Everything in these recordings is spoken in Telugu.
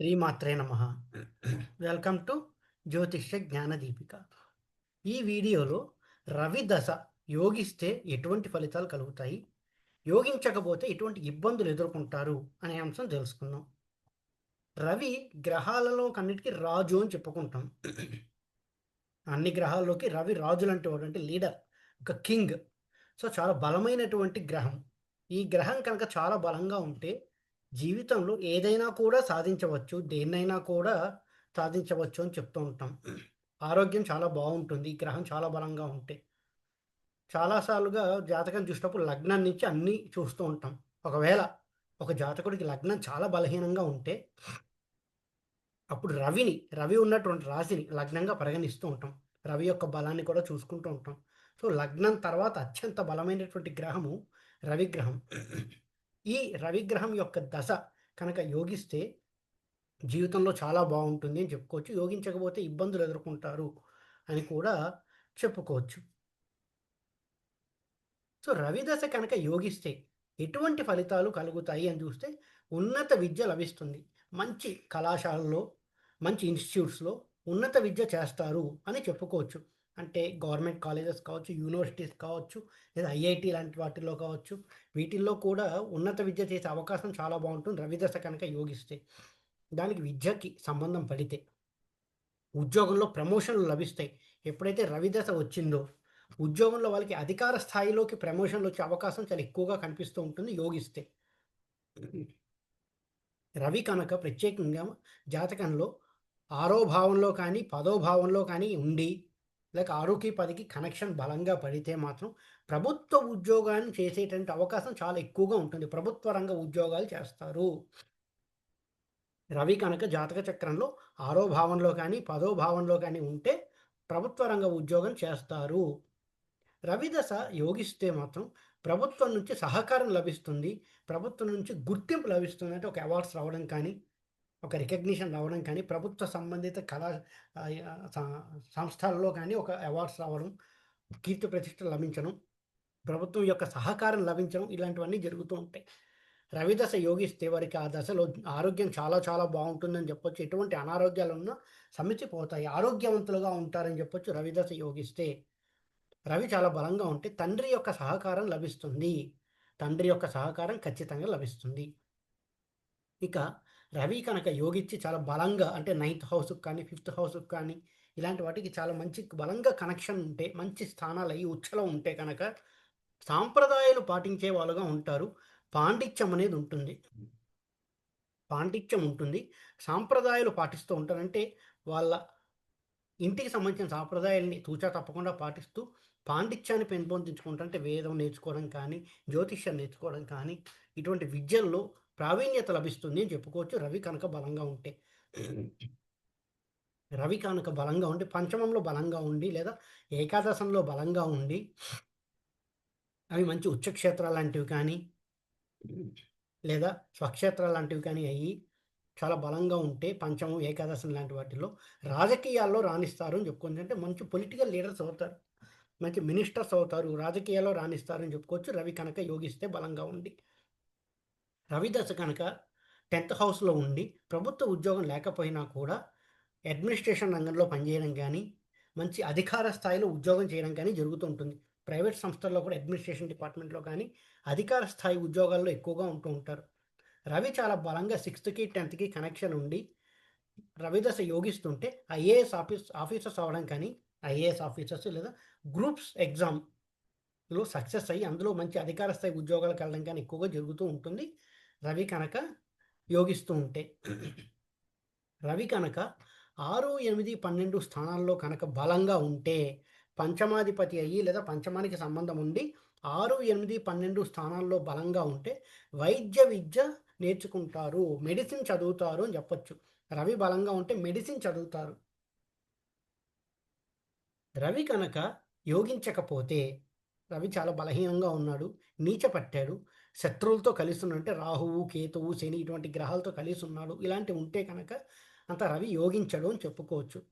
శ్రీమాత్రే నమ. వెల్కమ్ టు జ్యోతిష్య జ్ఞాన దీపిక. ఈ వీడియోలో రవి దశ యోగిస్తే ఎటువంటి ఫలితాలు కలుగుతాయి? యోగించకపోతే ఎటువంటి ఇబ్బందులు ఎదుర్కొంటారు? అనే అంశం తెలుసుకుందాం. రవి గ్రహాలలో కన్నిటికీ రాజు అని చెప్పుకుంటాం. అన్ని గ్రహాల్లోకి రవి రాజులంటే వాడు అంటే లీడర్ ఒక కింగ్. సో చాలా బలమైనటువంటి గ్రహం. ఈ గ్రహం కనుక చాలా బలంగా ఉంటే జీవితంలో ఏదైనా కూడా సాధించవచ్చు దేన్నైనా కూడా సాధించవచ్చు అని చెప్తూ ఉంటాం. ఆరోగ్యం చాలా బాగుంటుంది ఈ గ్రహం చాలా బలంగా ఉంటే. చాలాసార్లుగా జాతకం చూసినప్పుడు లగ్నం నుంచి అన్నీ చూస్తూ ఉంటాం. ఒకవేళ ఒక జాతకుడికి లగ్నం చాలా బలహీనంగా ఉంటే అప్పుడు రవిని రవి ఉన్నటువంటి రాశిని లగ్నంగా పరిగణిస్తూ ఉంటాం. రవి యొక్క బలాన్ని కూడా చూసుకుంటూ ఉంటాం. సో లగ్నం తర్వాత అత్యంత బలమైనటువంటి గ్రహము రవిగ్రహం. ఈ రవిగ్రహం యొక్క దశ కనుక యోగిస్తే జీవితంలో చాలా బాగుంటుంది అని చెప్పుకోవచ్చు. యోగించకపోతే ఇబ్బందులు ఎదుర్కొంటారు అని కూడా చెప్పుకోవచ్చు. సో రవిదశ కనుక యోగిస్తే ఎటువంటి ఫలితాలు కలుగుతాయి అని చూస్తే ఉన్నత విద్య లభిస్తుంది. మంచి కళాశాలలో మంచి ఇన్స్టిట్యూట్స్లో ఉన్నత విద్య చేస్తారు అని చెప్పుకోవచ్చు. అంటే గవర్నమెంట్ కాలేజెస్ కావచ్చు యూనివర్సిటీస్ కావచ్చు లేదా ఐఐటి లాంటి వాటిల్లో కావచ్చు వీటిల్లో కూడా ఉన్నత విద్య చేసే అవకాశం చాలా బాగుంటుంది. రవిదశ కనుక యోగిస్తే దానికి విద్యకి సంబంధం పడితే ఉద్యోగంలో ప్రమోషన్లు లభిస్తాయి. ఎప్పుడైతే రవిదశ వచ్చిందో ఉద్యోగంలో వాళ్ళకి అధికార స్థాయిలోకి ప్రమోషన్లు వచ్చే అవకాశం చాలా ఎక్కువగా కనిపిస్తూ ఉంటుంది యోగిస్తే. రవి కనుక ప్రత్యేకంగా జాతకంలో ఆరో భావంలో కానీ పదో భావంలో కానీ ఉండి లేక ఆరుకి పదికి కనెక్షన్ బలంగా పడితే మాత్రం ప్రభుత్వ ఉద్యోగాన్ని చేసేటువంటి అవకాశం చాలా ఎక్కువగా ఉంటుంది. ప్రభుత్వ రంగ ఉద్యోగాలు చేస్తారు. రవి కనుక జాతక చక్రంలో ఆరో భావంలో కానీ పదో భావంలో కానీ ఉంటే ప్రభుత్వ రంగ ఉద్యోగం చేస్తారు. రవి దశ యోగిస్తే మాత్రం ప్రభుత్వం నుంచి సహకారం లభిస్తుంది. ప్రభుత్వం నుంచి గుర్తింపు లభిస్తుంది అంటే ఒక అవార్డ్స్ రావడం కానీ ఒక రికగ్నిషన్ రావడం కానీ ప్రభుత్వ సంబంధిత కళా సంస్థల్లో కానీ ఒక అవార్డ్స్ రావడం కీర్తి ప్రతిష్ట లభించడం ప్రభుత్వం యొక్క సహకారం లభించడం ఇలాంటివన్నీ జరుగుతూ ఉంటాయి. రవిదశ యోగిస్తే వారికి ఆ దశలో ఆరోగ్యం చాలా చాలా బాగుంటుందని చెప్పొచ్చు. ఎటువంటి అనారోగ్యాలు ఉన్నా సమితిపోతాయి. ఆరోగ్యవంతులుగా ఉంటారని చెప్పొచ్చు రవిదశ యోగిస్తే రవి చాలా బలంగా ఉంటే తండ్రి యొక్క సహకారం లభిస్తుంది. తండ్రి యొక్క సహకారం ఖచ్చితంగా లభిస్తుంది. ఇక రవి కనుక యోగిచ్చి చాలా బలంగా అంటే నైన్త్ హౌస్కి కానీ ఫిఫ్త్ హౌస్కి కానీ ఇలాంటి వాటికి చాలా మంచి బలంగా కనెక్షన్ ఉంటే మంచి స్థానాలు అయ్యి ఉచ్చలో ఉంటే కనుక సాంప్రదాయాలు పాటించే వాళ్ళుగా ఉంటారు. పాండిత్యం అనేది ఉంటుంది. పాండిత్యం ఉంటుంది. సాంప్రదాయాలు పాటిస్తూ ఉంటారంటే వాళ్ళ ఇంటికి సంబంధించిన సాంప్రదాయాల్ని తూచా తప్పకుండా పాటిస్తూ పాండిత్యాన్ని పెంపొందించుకుంటారంటే వేదం నేర్చుకోవడం కానీ జ్యోతిష్యం నేర్చుకోవడం కానీ ఇటువంటి విద్యల్లో ప్రావీణ్యత లభిస్తుంది అని చెప్పుకోవచ్చు. రవి కనుక బలంగా ఉంటే. రవి కనుక బలంగా ఉండి పంచమంలో బలంగా ఉండి లేదా ఏకాదశంలో బలంగా ఉండి అవి మంచి ఉచ్చక్షేత్రాలు లాంటివి కానీ లేదా స్వక్షేత్రాలు లాంటివి కానీ అయ్యి చాలా బలంగా ఉంటే పంచమం ఏకాదశం లాంటి వాటిల్లో రాజకీయాల్లో రాణిస్తారు అని చెప్పుకోవచ్చు. అంటే మంచి పొలిటికల్ లీడర్స్ అవుతారు. మంచి మినిస్టర్స్ అవుతారు. రాజకీయాల్లో రాణిస్తారు అని చెప్పుకోవచ్చు. రవి కనుక యోగిస్తే బలంగా ఉండి. రవిదశ కనుక టెన్త్ హౌస్లో ఉండి ప్రభుత్వ ఉద్యోగం లేకపోయినా కూడా అడ్మినిస్ట్రేషన్ రంగంలో పనిచేయడం కానీ మంచి అధికార స్థాయిలో ఉద్యోగం చేయడం కానీ జరుగుతూ ఉంటుంది. ప్రైవేట్ సంస్థల్లో కూడా అడ్మినిస్ట్రేషన్ డిపార్ట్మెంట్లో కానీ అధికార స్థాయి ఉద్యోగాల్లో ఎక్కువగా ఉంటూ ఉంటారు. రవి చాలా బలంగా సిక్స్త్కి టెన్త్కి కనెక్షన్ ఉండి రవిదశ యోగిస్తుంటే ఐఏఎస్ ఆఫీస్ ఆఫీసర్స్ అవ్వడం కానీ ఐఏఎస్ ఆఫీసర్స్ లేదా గ్రూప్స్ ఎగ్జామ్లో సక్సెస్ అయ్యి అందులో మంచి అధికార స్థాయి ఉద్యోగాలకు వెళ్ళడం కానీ ఎక్కువగా జరుగుతూ ఉంటుంది. రవి కనుక యోగిస్తూ ఉంటే. రవి కనుక ఆరు ఎనిమిది పన్నెండు స్థానాల్లో కనుక బలంగా ఉంటే పంచమాధిపతి అయ్యి లేదా పంచమానికి సంబంధం ఉండి ఆరు ఎనిమిది పన్నెండు స్థానాల్లో బలంగా ఉంటే వైద్య విద్య నేర్చుకుంటారు. మెడిసిన్ చదువుతారు అని చెప్పొచ్చు. రవి బలంగా ఉంటే మెడిసిన్ చదువుతారు. రవి కనుక యోగించకపోతే రవి చాలా బలహీనంగా ఉన్నాడు నీచ పట్టాడు శత్రువులతో కలిసి ఉన్నట్టే రాహువు కేతువు శని ఇటువంటి గ్రహాలతో కలిసి ఉన్నాడు ఇలాంటివి ఉంటే కనుక అంత రవి యోగించడు అని చెప్పుకోవచ్చు.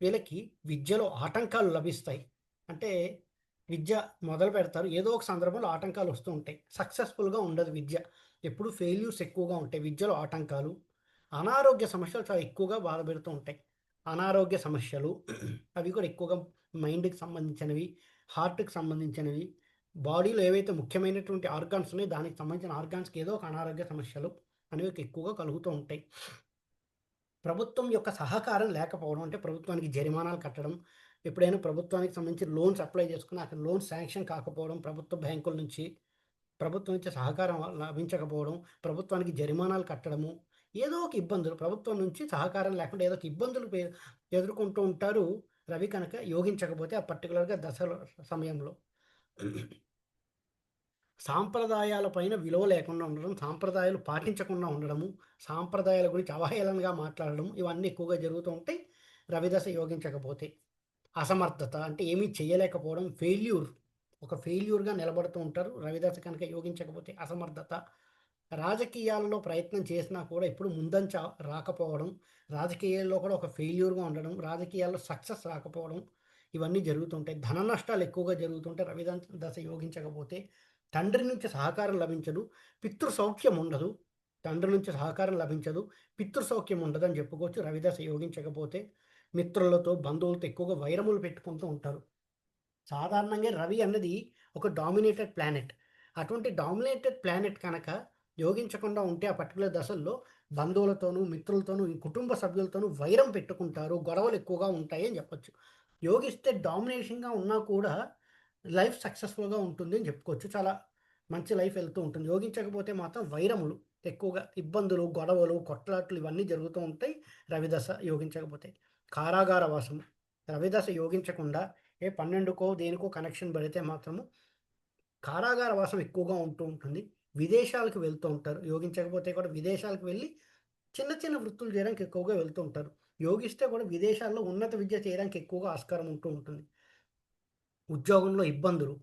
వీళ్ళకి విద్యలో ఆటంకాలు లభిస్తాయి. అంటే విద్య మొదలు పెడతారు. ఏదో ఒక సందర్భంలో ఆటంకాలు వస్తూ ఉంటాయి. సక్సెస్ఫుల్గా ఉండదు విద్య. ఎప్పుడు ఫెయిల్యూర్స్ ఎక్కువగా ఉంటాయి విద్యలో ఆటంకాలు. అనారోగ్య సమస్యలు చాలా ఎక్కువగా బాధపెడుతూ ఉంటాయి. అనారోగ్య సమస్యలు అవి కూడా ఎక్కువగా మైండ్కి సంబంధించినవి హార్ట్కి సంబంధించినవి బాడీలో ఏవైతే ముఖ్యమైనటువంటి ఆర్గాన్స్ ఉన్నాయో దానికి సంబంధించిన ఆర్గాన్స్కి ఏదో ఒక అనారోగ్య సమస్యలు అనేవి ఎక్కువగా కలుగుతూ ఉంటాయి. ప్రభుత్వం యొక్క సహకారం లేకపోవడం అంటే ప్రభుత్వానికి జరిమానాలు కట్టడం ఎప్పుడైనా ప్రభుత్వానికి సంబంధించి లోన్స్ అప్లై చేసుకుని అక్కడ లోన్ శాంక్షన్ కాకపోవడం ప్రభుత్వ బ్యాంకుల నుంచి ప్రభుత్వం నుంచి సహకారం లభించకపోవడం ప్రభుత్వానికి జరిమానాలు కట్టడము ఏదో ఒక ఇబ్బందులు ప్రభుత్వం నుంచి సహకారం లేకుండా ఏదో ఒక ఇబ్బందులు ఎదుర్కొంటూ ఉంటారు రవి కనుక యోగించకపోతే ఆ పర్టికులర్గా దశ సమయంలో. సాంప్రదాయాల పైన విలువ లేకుండా ఉండడం సాంప్రదాయాలు పాటించకుండా ఉండడము సాంప్రదాయాల గురించి అవహేళనగా మాట్లాడడం ఇవన్నీ ఎక్కువగా జరుగుతూ ఉంటాయి. రవిదశ యోగించకపోతే అసమర్థత అంటే ఏమీ చేయలేకపోవడం ఫెయిల్యూర్ ఒక ఫెయిల్యూర్గా నిలబడుతూ ఉంటారు. రవిదశ కనుక యోగించకపోతే అసమర్థత. రాజకీయాలలో ప్రయత్నం చేసినా కూడా ఇప్పుడు ముందంచ రాకపోవడం రాజకీయాల్లో కూడా ఒక ఫెయిల్యూర్గా ఉండడం రాజకీయాల్లో సక్సెస్ రాకపోవడం ఇవన్నీ జరుగుతుంటాయి. ధన నష్టాలు ఎక్కువగా జరుగుతుంటాయి. రవిదశ దశ యోగించకపోతే తండ్రి నుంచి సహకారం లభించదు. పితృ సౌఖ్యం ఉండదు. తండ్రి నుంచి సహకారం లభించదు. పితృ సౌఖ్యం ఉండదని చెప్పుకోవచ్చు. రవిదశ యోగించకపోతే మిత్రులతో బంధువులతో ఎక్కువగా వైరములు పెట్టుకుంటూ ఉంటారు. సాధారణంగా రవి అన్నది ఒక డామినేటెడ్ ప్లానెట్. అటువంటి డామినేటెడ్ ప్లానెట్ కనుక యోగించకుండా ఉంటే ఆ పర్టికులర్ దశల్లో బంధువులతోనూ మిత్రులతోనూ కుటుంబ సభ్యులతోనూ వైరం పెట్టుకుంటారు. గొడవలు ఎక్కువగా ఉంటాయి అని చెప్పొచ్చు. యోగిస్తే డామినేషన్గా ఉన్నా కూడా లైఫ్ సక్సెస్ఫుల్గా ఉంటుంది అని చెప్పుకోవచ్చు. చాలా మంచి లైఫ్ వెళ్తూ ఉంటుంది. యోగించకపోతే మాత్రం వైరములు ఎక్కువగా ఇబ్బందులు గొడవలు కొట్లాట్లు ఇవన్నీ జరుగుతూ ఉంటాయి రవిదశ యోగించకపోతే. కారాగార వాసం రవిదశ యోగించకుండా ఏ పన్నెండుకో దేనికో కనెక్షన్ పడితే మాత్రము కారాగార వాసం ఎక్కువగా ఉంటూ ఉంటుంది. విదేశాలకు వెళ్తూ ఉంటారు. యోగించకపోతే కూడా విదేశాలకు వెళ్ళి చిన్న చిన్న వృత్తులు చేయడానికి ఎక్కువగా వెళ్తూ ఉంటారు. యోగిస్తే కూడా విదేశాల్లో ఉన్నత విద్య చేయడానికి ఎక్కువగా ఆస్కారం ఉంటూ ఉంటుంది. ఉద్యోగంలో ఇబ్బందులు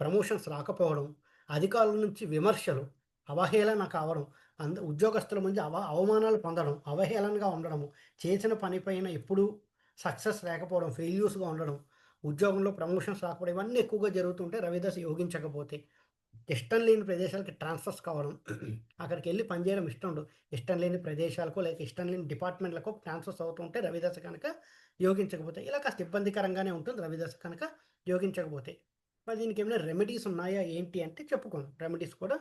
ప్రమోషన్స్ రాకపోవడం అధికారుల నుంచి విమర్శలు అవహేళన కావడం అంద ఉద్యోగస్తుల మధ్య అవ అవమానాలు పొందడం అవహేళనగా ఉండడము చేసిన పనిపైన ఎప్పుడూ సక్సెస్ లేకపోవడం ఫెయిల్యూర్స్గా ఉండడం ఉద్యోగంలో ప్రమోషన్స్ రాకపోవడం ఇవన్నీ ఎక్కువగా జరుగుతుంటే రవిదాస్ యోగించకపోతే ఇష్టం లేని ప్రదేశాలకి ట్రాన్స్ఫర్స్ కావడం అక్కడికి వెళ్ళి పనిచేయడం ఇష్టం ఉండదు. ఇష్టం లేని ప్రదేశాలకు లేక ఇష్టం లేని డిపార్ట్మెంట్లకు ట్రాన్స్ఫర్స్ అవుతుంటే రవిదశ కనుక యోగించకపోతే ఇలా కాస్త ఇబ్బందికరంగానే ఉంటుంది రవిదశ కనుక యోగించకపోతే. మరి దీనికి ఏమైనా రెమెడీస్ ఉన్నాయా ఏంటి అంటే చెప్పుకోను రెమెడీస్ కూడా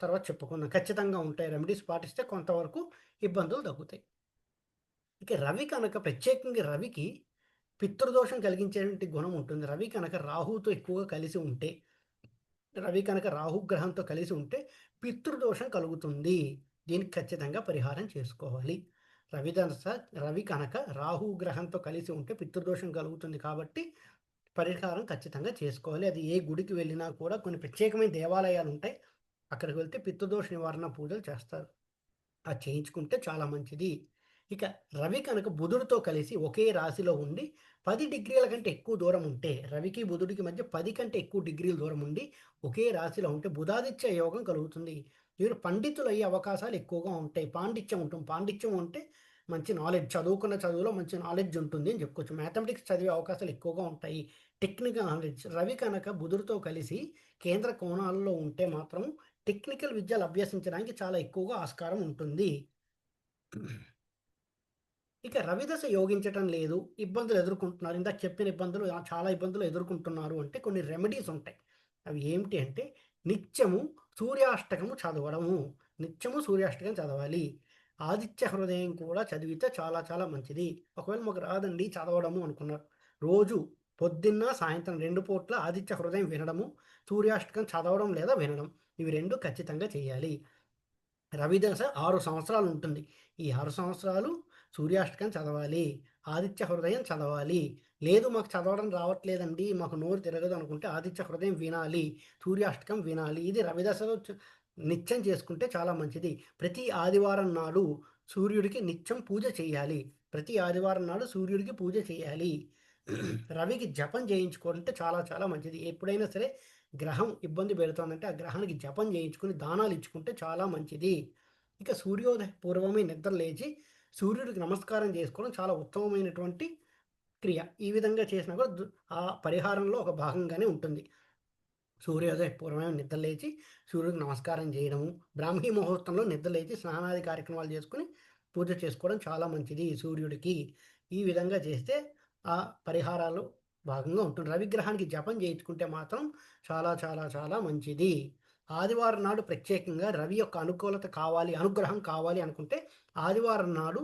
తర్వాత చెప్పుకుందాం. ఖచ్చితంగా ఉంటాయి. రెమెడీస్ పాటిస్తే కొంతవరకు ఇబ్బందులు తగ్గుతాయి. ఇక రవి కనుక ప్రత్యేకంగా రవికి పితృదోషం కలిగించేటువంటి గుణం ఉంటుంది. రవి కనుక రాహుతో ఎక్కువగా కలిసి ఉంటే రవి కనుక రాహుగ్రహంతో కలిసి ఉంటే పితృదోషం కలుగుతుంది. దీనికి ఖచ్చితంగా పరిహారం చేసుకోవాలి. రవిదశ రవి కనుక రాహుగ్రహంతో కలిసి ఉంటే పితృదోషం కలుగుతుంది కాబట్టి పరిహారం ఖచ్చితంగా చేసుకోవాలి. అది ఏ గుడికి వెళ్ళినా కూడా కొన్ని ప్రత్యేకమైన దేవాలయాలు ఉంటాయి. అక్కడికి వెళ్తే పితృదోష నివారణ పూజలు చేస్తారు. అది చేయించుకుంటే చాలా మంచిది. ఇక రవి కనుక బుధుడితో కలిసి ఒకే రాశిలో ఉండి పది డిగ్రీల కంటే ఎక్కువ దూరం ఉంటే రవికి బుధుడికి మధ్య పది కంటే ఎక్కువ డిగ్రీల దూరం ఉండి ఒకే రాశిలో ఉంటే బుధాదిత్య యోగం కలుగుతుంది. వీరు పండితులు అయ్యే అవకాశాలు ఎక్కువగా ఉంటాయి. పాండిత్యం ఉంటుంది. పాండిత్యం ఉంటే మంచి నాలెడ్జ్ చదువుకున్న చదువులో మంచి నాలెడ్జ్ ఉంటుంది అని చెప్పుకోవచ్చు. మ్యాథమెటిక్స్ చదివే అవకాశాలు ఎక్కువగా ఉంటాయి. టెక్నికల్ నాలెడ్జ్ రవి కనుక బుధుడితో కలిసి కేంద్ర కోణాలలో ఉంటే మాత్రం టెక్నికల్ విద్యలు అభ్యసించడానికి చాలా ఎక్కువగా ఆస్కారం ఉంటుంది. ఇక రవిదశ యోగించటం లేదు ఇబ్బందులు ఎదుర్కొంటున్నారు. ఇందాక చెప్పిన ఇబ్బందులు చాలా ఇబ్బందులు ఎదుర్కొంటున్నారు అంటే కొన్ని రెమెడీస్ ఉంటాయి. అవి ఏమిటి అంటే నిత్యము సూర్యాష్టకము చదవడము. నిత్యము సూర్యాష్టకం చదవాలి. ఆదిత్య హృదయం కూడా చదివితే చాలా చాలా మంచిది. ఒకవేళ మాకు రాదండి చదవడము అనుకున్నారు. రోజు పొద్దున్న సాయంత్రం రెండు పూట్ల ఆదిత్య హృదయం వినడము సూర్యాష్టకం చదవడం లేదా వినడం ఇవి రెండు ఖచ్చితంగా చేయాలి. రవిదశ ఆరు సంవత్సరాలు ఉంటుంది. ఈ ఆరు సంవత్సరాలు సూర్యాష్టకం చదవాలి ఆదిత్య హృదయం చదవాలి. లేదు మాకు చదవడం రావట్లేదండి మాకు నోరు తిరగదు అనుకుంటే ఆదిత్య హృదయం వినాలి సూర్యాష్టకం వినాలి. ఇది రవిదశలో నిత్యం చేసుకుంటే చాలా మంచిది. ప్రతి ఆదివారం నాడు సూర్యుడికి నిత్యం పూజ చేయాలి. ప్రతి ఆదివారం నాడు సూర్యుడికి పూజ చేయాలి. రవికి జపం చేయించుకోవాలంటే చాలా చాలా మంచిది. ఎప్పుడైనా సరే గ్రహం ఇబ్బంది పెడుతోందంటే ఆ గ్రహానికి జపం చేయించుకుని దానాలు ఇచ్చుకుంటే చాలా మంచిది. ఇక సూర్యోదయ పూర్వమే నిద్ర లేచి సూర్యుడికి నమస్కారం చేసుకోవడం చాలా ఉత్తమమైనటువంటి క్రియ. ఈ విధంగా చేసినా కూడా ఆ పరిహారంలో ఒక భాగంగానే ఉంటుంది. సూర్యోదయ పూర్వమే నిద్రలేచి సూర్యుడికి నమస్కారం చేయడము బ్రాహ్మీ ముహూర్తంలో నిద్రలేచి స్నానాది కార్యక్రమాలు చేసుకుని పూజ చేసుకోవడం చాలా మంచిది సూర్యుడికి. ఈ విధంగా చేస్తే ఆ పరిహారాలు భాగంగా ఉంటుంది. రవిగ్రహానికి జపం చేయించుకుంటే మాత్రం చాలా చాలా చాలా మంచిది. ఆదివారం నాడు ప్రత్యేకంగా రవి యొక్క అనుకూలత కావాలి అనుగ్రహం కావాలి అనుకుంటే ఆదివారం నాడు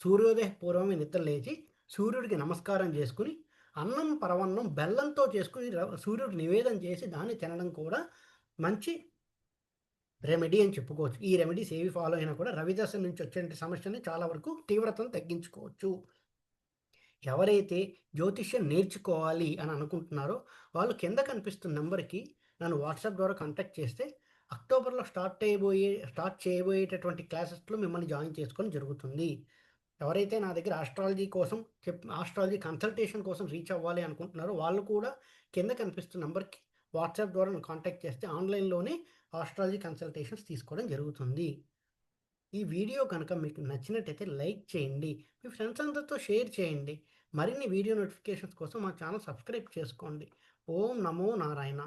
సూర్యోదయ పూర్వమే నిద్ర లేచి సూర్యుడికి నమస్కారం చేసుకుని అన్నం పరవన్నం బెల్లంతో చేసుకుని సూర్యుడు నివేదన చేసి దాన్ని తినడం కూడా మంచి రెమెడీ అని చెప్పుకోవచ్చు. ఈ రెమెడీస్ ఏవి ఫాలో అయినా కూడా రవిదశ నుంచి వచ్చే సమస్యని చాలా వరకు తీవ్రతను తగ్గించుకోవచ్చు. ఎవరైతే జ్యోతిష్యం నేర్చుకోవాలి అని అనుకుంటున్నారో వాళ్ళు కింద కనిపిస్తున్న నెంబర్కి నన్ను వాట్సాప్ ద్వారా కాంటాక్ట్ చేస్తే అక్టోబర్లో స్టార్ట్ అయిపోయే స్టార్ట్ చేయబోయేటటువంటి క్లాసెస్లో మిమ్మల్ని జాయిన్ చేసుకొని జరుగుతుంది. ఎవరైతే నా దగ్గర ఆస్ట్రాలజీ కోసం చెప్ ఆస్ట్రాలజీ కన్సల్టేషన్ కోసం రీచ్ అవ్వాలి అనుకుంటున్నారో వాళ్ళు కూడా కింద కనిపిస్తున్న నెంబర్కి వాట్సాప్ ద్వారా కాంటాక్ట్ చేస్తే ఆన్లైన్లోనే ఆస్ట్రాలజీ కన్సల్టేషన్స్ తీసుకోవడం జరుగుతుంది. ఈ వీడియో కనుక మీకు నచ్చినట్టయితే లైక్ చేయండి. మీ ఫ్రెండ్స్ అందరితో షేర్ చేయండి. మరిన్ని వీడియో నోటిఫికేషన్స్ కోసం మా ఛానల్ సబ్స్క్రైబ్ చేసుకోండి. ఓం నమో నారాయణ.